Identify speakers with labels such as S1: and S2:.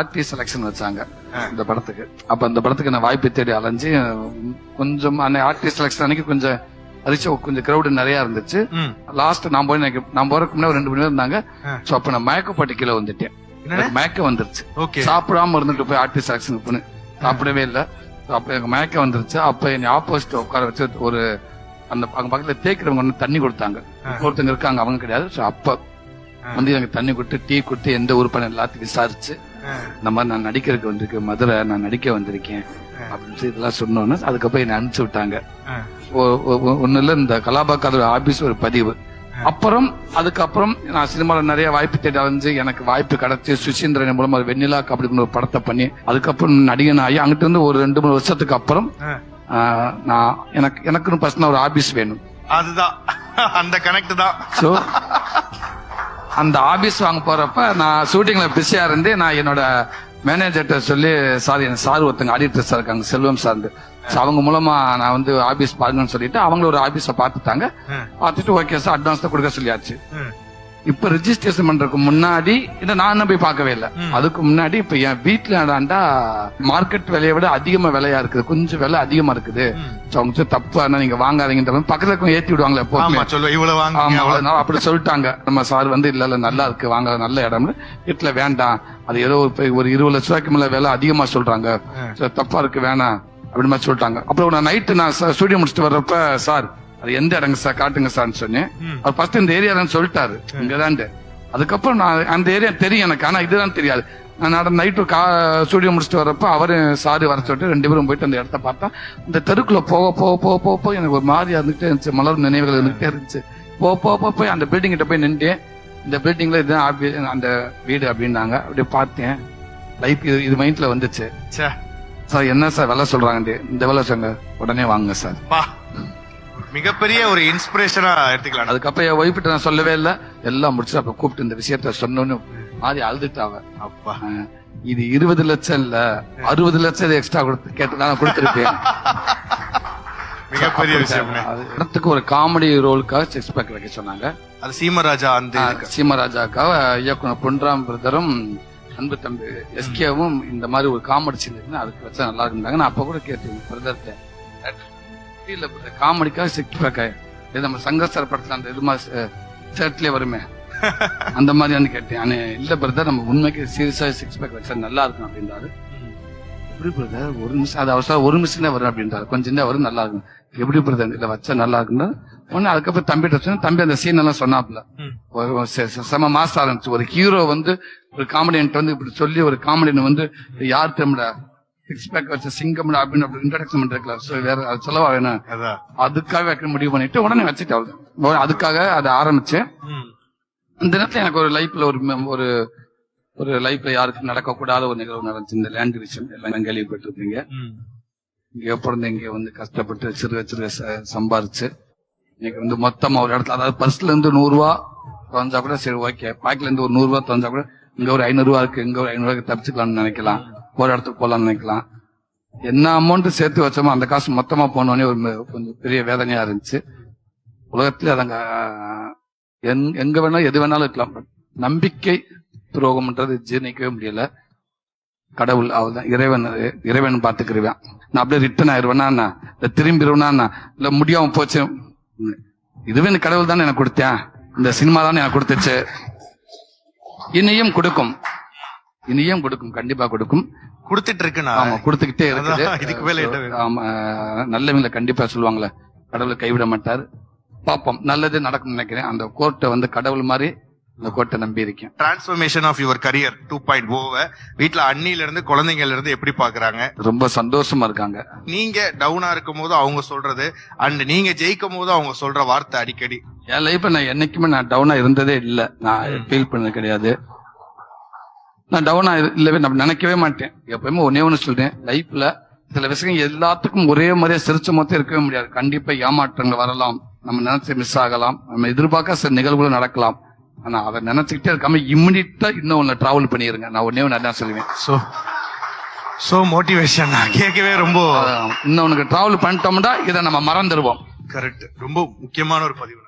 S1: RT selection வச்சாங்க. இந்த படத்துக்கு. அப்ப அந்த படத்துக்கு நான் வாய்ப்பு தேடி அலைஞ்சு கொஞ்சம் அந்த ஆர்டி செலெக்ஷன் அன்னைக்கு கொஞ்சம் அதிர்ச்சி கொஞ்சம் கிரௌடு நிறைய இருந்துச்சு. லாஸ்ட் நான் போய் நான் போறதுக்கு முன்னாடி ஒரு ரெண்டு மணி நேரம் இருந்தாங்க. சோ அப்ப நான் மயக்கப்பட்டு கீழே வந்துட்டேன். மயக்கம் வந்துருச்சு.
S2: ஓகே.
S1: சாப்பிடாம இருந்துட்டு போய் ஆர்டி செலெக்ஷன் போன சாப்பிடவே இல்ல. அப்ப எனக்கு மயக்கம் வந்துருச்சு. அப்ப என்னை ஆப்போசிட் உட்கார வச்சு ஒரு அந்த அங்க பக்கத்துல தேய்க்கிறவங்க வந்து தண்ணி கொடுத்தாங்க. ஒருத்தங்க இருக்காங்க அவங்க கிடையாது. சோ அப்ப வந்து எனக்கு தண்ணி கொடுத்து டீ கொடுத்து எந்த உறுப்பினர் எல்லாத்தையும் விசாரிச்சு இந்த மாதிரி நான் நடிக்கிறதுக்கு வந்திருக்கேன் மதுரை நான் நடிக்க வந்திருக்கேன் அப்படின்னு சொல்லி இதெல்லாம் சொன்னோன்னு அதுக்கப்புறம் என்னை அனுப்பிச்சு விட்டாங்க. ஒன்னு இல்ல இந்த கலாபாக்காதோட ஆபீஸ் ஒரு பதிவு. அப்புறம் அதுக்கப்புறம் நான் சினிமாவில் நிறைய வாய்ப்பு தேடி அலைஞ்சு எனக்கு வாய்ப்பு கிடைச்சு சுசீந்திரன் மூலமா வெண்ணிலா அப்படின்னு ஒரு படத்தை பண்ணி அதுக்கப்புறம் நடிகன் ஆகி அங்கிட்டு இருந்து ஒரு ரெண்டு மூணு வருஷத்துக்கு அப்புறம் நான் எனக்கு எனக்குன்னு பர்சனல் ஒரு ஆபீஸ் வேணும்.
S2: அதுதான். அந்த கனெக்ட் தான்.
S1: சோ அந்த ஆபீஸ் வாங்க போறப்ப நான் ஷூட்டிங்ல பிஸியா இருந்து நான் என்னோட மேனேஜர்கிட்ட சொல்லி சார் என் சார் ஒருத்தங்க ஆடிட்டர் சார் இருக்காங்க செல்வம் சார் So அவங்க மூலமா நான் வந்து ஆபீஸ் பாருங்கன்னு சொல்லிட்டு அவங்க ஒரு ஆபீஸ பார்த்துட்டாங்க
S2: ம்.
S1: பார்த்துட்டு ஓகே சார் அட்வான்ஸ் தான் கொடுக்க சொல்லியாச்சு. இப்ப ரெஜிஸ்ட்ரேஷன் பண்றதுக்கு முன்னாடி இதை நான் போய் பார்க்கவே இல்லை. அதுக்கு முன்னாடி இப்ப என் வீட்டுல என்னடாண்டா மார்க்கெட் விலையை விட அதிகமா விலையா இருக்குது. கொஞ்சம் விலை அதிகமா இருக்குது. அவங்க தப்பு ஆனா நீங்க வாங்காதீங்கன்ற பக்கத்துல ஏத்தி விடுவாங்களே அதனால அப்படி சொல்லிட்டாங்க. நம்ம சார் வந்து இல்ல இல்ல நல்லா இருக்கு வாங்க நல்ல இடம்னு. வீட்டுல வேண்டாம். அது ஏதோ ஒரு இருபது லட்ச ரூபாய்க்கு மேல விலை அதிகமா சொல்றாங்க. தப்பா இருக்கு வேணாம் அப்படி மாதிரி சொல்லிட்டாங்க. அப்புறம் நான் நைட்டு நான் ஸ்டூடியோ முடிச்சுட்டு வர்றப்ப சார் அது எந்த இடங்க சார் காட்டுங்க சார்னு சொன்னேன். அவர் ஃபர்ஸ்ட் இந்த ஏரியா சொல்லிட்டாரு. இங்கதான் அதுக்கப்புறம் நான் அந்த ஏரியா தெரியும் எனக்கு ஆனா இதுதான் தெரியாது. நான் நட நைட்டு கா ஸ்டூடியோ முடிச்சுட்டு வரப்ப அவரு சாரு வர சொல்லிட்டு ரெண்டு பேரும் போயிட்டு அந்த இடத்த பார்த்தா இந்த தெருக்குள்ள போக போக போக போக போக எனக்கு ஒரு மாதிரியா இருந்துகிட்டே இருந்துச்சு. மலர் நினைவுகள் இருந்துகிட்டே இருந்துச்சு. போக போக போய் அந்த பில்டிங் கிட்ட போய் நின்றேன். இந்த பில்டிங்ல இதுதான் அந்த வீடு அப்படின்னாங்க. அப்படியே பார்த்தேன். லைஃப் இது இது மைண்ட்ல வந்துச்சு.
S2: ச்சே,
S1: சார் என்ன சார் விலை சொல்றாங்க இந்த விலை சொல்லுங்க உடனே வாங்க சார்.
S2: மிகப்பெரிய ஒரு இன்ஸ்பிரேஷனா எடுத்துக்கலாம்
S1: அதுக்கப்புறம் என் ஒய்ஃபிட்ட நான் சொல்லவே இல்லை. எல்லாம் முடிச்சு அப்ப கூப்பிட்டு இந்த விஷயத்த சொன்னோன்னு மாதிரி அழுதுட்டாவ
S2: அப்பா.
S1: இது இருபது லட்சம் இல்ல அறுபது லட்சம் எக்ஸ்ட்ரா கொடுத்து கேட்டு நான் கொடுத்துருப்பேன்.
S2: மிகப்பெரிய விஷயம்
S1: அது இடத்துக்கு ஒரு காமெடி ரோலுக்காக சிக்ஸ் பேக் வைக்க சொன்னாங்க.
S2: அது சீமராஜா அந்த.
S1: சீமராஜாக்காக இயக்குனர் பொன்ராம் பிரதரும் அன்பு தம்பி எஸ்கேவும் இந்த மாதிரி ஒரு காமெடி சீன் அதுக்கு வச்சா நல்லா இருந்தாங்க நான் அப்ப கூட கேட்டேன் பிரதர்கிட்ட. இல்ல காமெடிக்காக சிக்ஸ் பேக் இது நம்ம சங்கஸ்தர படத்துல அந்த இது மாதிரி ஷர்ட்லயே வருமே. அந்த மாதிரியான்னு கேட்டேன். ஆனா இல்ல பிரதர் நம்ம உண்மைக்கு சீரியஸா சிக்ஸ் பேக் வச்சா நல்லா இருக்கும் அப்படின்றாரு. எப்படி பிரதர் ஒரு நிமிஷம் அது அவசரம் ஒரு நிமிஷம் தான் வரும் அப்படின்றாரு. கொஞ்சம் தான் வரும் நல்லா இருக்கும். எப்படி பிரதர் இல்ல வச்சா நல்லா இருக்குன்னா ஒன்னு அதுக்கப்புறம் தம்பிட்ட சொன்னா தம்பி அந்த சீன் எல்லாம் சொன்னாப்ல செம மாசம் ஆரம்பிச்சு ஒரு ஹீரோ வந்து ஒரு காமெடியன்ட் வந்து இப்படி சொல்லி ஒரு காமெடியன் வந்து யார் தமிழ சிக்ஸ் பேக் வச்ச சிங்கம் அப்படின்னு அப்படி இன்ட்ரடக்ஷன் பண்றதுல So வேற அது சொல்லவா வேணும் அதுக்காக வைக்க முடிவு பண்ணிட்டு உடனே வச்சுட்டு அவ்வளவு அதுக்காக அதை ஆரம்பிச்சேன். இந்த நேரத்துல எனக்கு ஒரு லைஃப்ல ஒரு ஒரு ஒரு லைஃப்ல யாருக்கும் நடக்கக்கூடாத ஒரு நிகழ்வு நடந்துச்சு. இந்த லேண்ட் விஷயம். எல்லாம் கேள்விப்பட்டிருப்பீங்க. இங்க பிறந்து இங்க வந்து கஷ்டப்பட்டு சிறுக சிறுக சம்பாரிச்சு இன்னைக்கு வந்து மொத்தமா ஒரு இடத்துல அதாவது பர்ஸ்ல இருந்து நூறு ரூபா தொலைஞ்சா கூட சரி ஓகே பாக்கெட்ல இருந்து ஒரு நூறு ரூபா தொலைஞ்சா கூட இங்க ஒரு ஐநூறு ரூபா இருக்கு இங்க ஒரு ஐநூறு ரூபாய்க்கு தப்பிச்சுக்கலாம்னு நினைக்கலாம். ஒரு இடத்துக்கு போகலான்னு நினைக்கலாம். என்ன அமௌண்ட் சேர்த்து வச்சோமோ அந்த காசு மொத்தமா போனோடனே ஒரு கொஞ்சம் பெரிய வேதனையா இருந்துச்சு. உலகத்துல அதங்க எங்க- வேணாலும் எது வேணாலும் இருக்கலாம். நம்பிக்கை துரோகம்ன்றது ஜீர்ணிக்கவே முடியல. கடவுள் அவள்தான் இறைவன் இறைவன் பார்த்துக்கிருவேன். நான் அப்படியே ரிட்டர்ன் ஆயிடுவேனா இல்ல திரும்பிடுவேனா இல்ல முடியாம போச்சு. இதுவே இந்த கடவுள் தானே எனக்கு கொடுத்தேன். இந்த சினிமா தானே எனக்கு கொடுத்துச்சு. இனியும் கொடுக்கும். இனியும் கொடுக்கும் கண்டிப்பா கொடுக்கும்.
S2: கொடுத்துட்டு இருக்குண்ணா
S1: ஆமா கொடுத்துக்கிட்டே இருக்குது.
S2: இதுக்கு மேல?
S1: ஆமா நல்லவங்கள கண்டிப்பா சொல்லுவாங்கல்ல கடவுளை கைவிட மாட்டார். பாப்போம் நல்லது நடக்கும் நினைக்கிறேன். அந்த கோர்ட்டை வந்து கடவுள் மாதிரி அந்த கோர்ட்டை நம்பி இருக்கேன்.
S2: Transformation of your career two point oh வீட்டுல அண்ணில இருந்து குழந்தைங்கள்ல இருந்து எப்படி பாக்குறாங்க?
S1: ரொம்ப சந்தோஷமா இருக்காங்க.
S2: நீங்க டவுனா இருக்கும் போது அவங்க சொல்றது அண்ட் நீங்க ஜெயிக்கும் போது அவங்க சொல்ற வார்த்தை அடிக்கடி.
S1: என் லைஃப்ல நான் என்னைக்குமே நான் டவுனா இருந்ததே இல்ல. நான் ஃபீல் பண்ணது கிடையாது. நான் டவுனா இல்லவே நான் நினைக்கவே மாட்டேன். எப்பயுமே ஒன்னே ஒண்ணு சொல்றேன். லைஃப்ல சில விஷயங்கள் எல்லாத்துக்கும் ஒரே மாதிரியா சிரிச்ச மொத்தம் இருக்கவே முடியாது. கண்டிப்பா ஏமாற்றங்கள் வரலாம். நம்ம நினைச்சு மிஸ் ஆகலாம். நம்ம எதிர்பார்க்க சில நிகழ்வுகள் நடக்கலாம். ஆனா அதை நினைச்சுக்கிட்டே இருக்காம இம்மிடியா இன்னும் ஒன்னு டிராவல் பண்ணிருங்க. நான் ஒன்னே ஒன்னு அதான் சொல்லுவேன்.
S2: சோ சோ மோட்டிவேஷன் கேட்கவே ரொம்ப
S1: இன்னும் உனக்கு டிராவல் பண்ணிட்டோம்னா இதை நம்ம மறந்துடுவோம்.
S2: கரெக்ட் ரொம்ப முக்கியமான ஒரு பதிவு.